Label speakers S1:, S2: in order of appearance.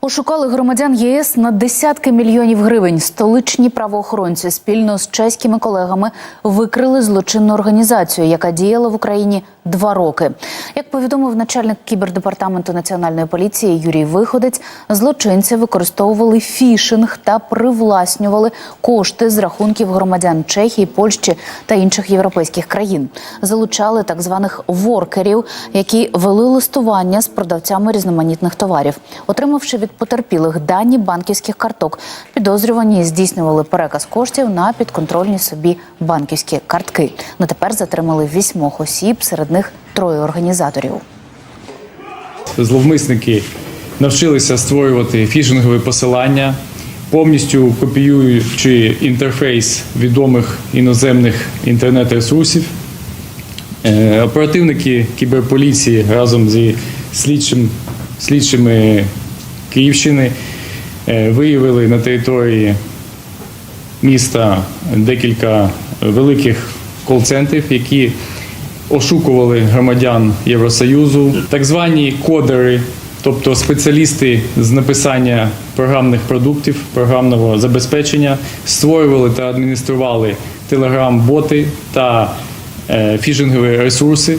S1: Ошукали громадян ЄС на десятки мільйонів гривень. Столичні правоохоронці спільно з чеськими колегами викрили злочинну організацію, яка діяла в Україні два роки. Як повідомив начальник кібердепартаменту національної поліції Юрій Виходець, злочинці використовували фішинг та привласнювали кошти з рахунків громадян Чехії, Польщі та інших європейських країн. Залучали так званих воркерів, які вели листування з продавцями різноманітних товарів, отримавши від потерпілих дані банківських карток. Підозрювані здійснювали переказ коштів на підконтрольні собі банківські картки. На тепер затримали вісьмох осіб, серед них троє організаторів.
S2: зловмисники навчилися створювати фішингові посилання, повністю копіюючи інтерфейс відомих іноземних інтернет-ресурсів. Е, Оперативники кіберполіції разом зі слідчим, слідчими Київщини е, виявили на території міста декілька великих кол-центрів, які ошукували громадян Євросоюзу, так звані кодери, тобто спеціалісти з написання програмних продуктів, програмного забезпечення, створювали та адміністрували телеграм-боти та е, фішингові ресурси,